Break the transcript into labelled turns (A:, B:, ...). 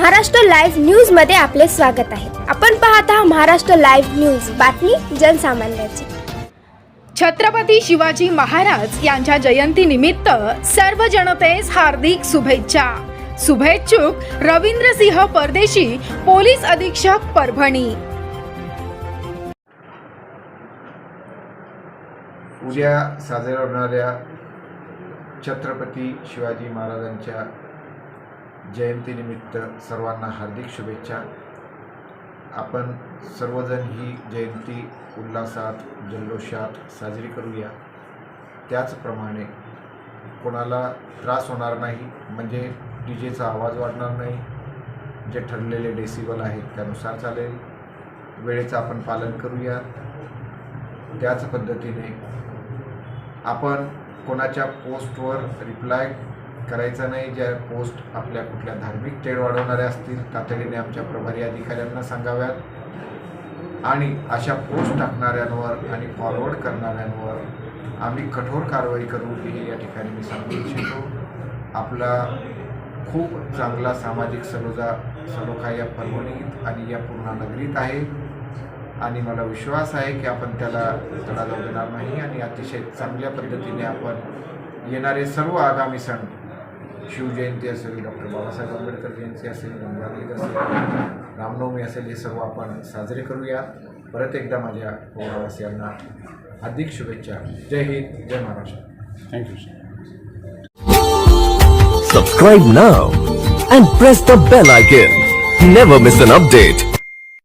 A: Maharashtra live न्यूजमध्ये आपले स्वागत आहे. आपण पाहत आहात महाराष्ट्र लाईव्ह न्यूज. बातमी जनसामान्याची.
B: छत्रपती शिवाजी महाराज यांच्या जयंतीनिमित्त सर्व जनतेस हार्दिक शुभेच्छा. शुभेच्छुक रवींद्रसिंह परदेशी पोलीस अधीक्षक परभणी.
C: उद्या साजऱ्या होणाऱ्या छत्रपती शिवाजी महाराजांच्या जयंतीनिमित्त सर्वांना हार्दिक शुभेच्छा. आपण सर्वजण ही जयंती उल्हासात जल्लोषात साजरी करूया. त्याचप्रमाणे कोणाला त्रास होणार नाही म्हणजे डी जेचा आवाज वाढणार नाही जे ठरलेले डेसिबल आहेत त्यानुसार चालेल. वेळेचं आपण पालन करूया. त्याच पद्धतीने आपण कोणाच्या पोस्टवर रिप्लाय करायचा नाही ज्या पोस्ट आपल्या कुठल्या धार्मिक तेढ वाढवणाऱ्या असतील तातडीने आमच्या प्रभारी अधिकाऱ्यांना सांगाव्यात. आणि अशा पोस्ट टाकणाऱ्यांवर आणि फॉरवर्ड करणाऱ्यांवर आम्ही कठोर कारवाई करू हे या ठिकाणी मी सांगू इच्छितो. आपला खूप चांगला सामाजिक सलोजा सलोखा या परभणीत आणि या पूर्ण नगरीत आहे. आणि मला विश्वास आहे की आपण त्याला तडा जाऊ देणार नाही आणि अतिशय चांगल्या पद्धतीने आपण येणारे सर्व आगामी सण शिवजयंती असेल डॉक्टर बाबासाहेब आंबेडकर जयंती असेल गंगा ईद असेल रामनवमी असेल हे सर्व आपण साजरे करूया परत एकदा माझ्या पौरवासियांना हार्दिक शुभेच्छा जय हिंद जय Maharashtra
D: you, sir.
E: Subscribe now and press the bell icon. Never miss an update.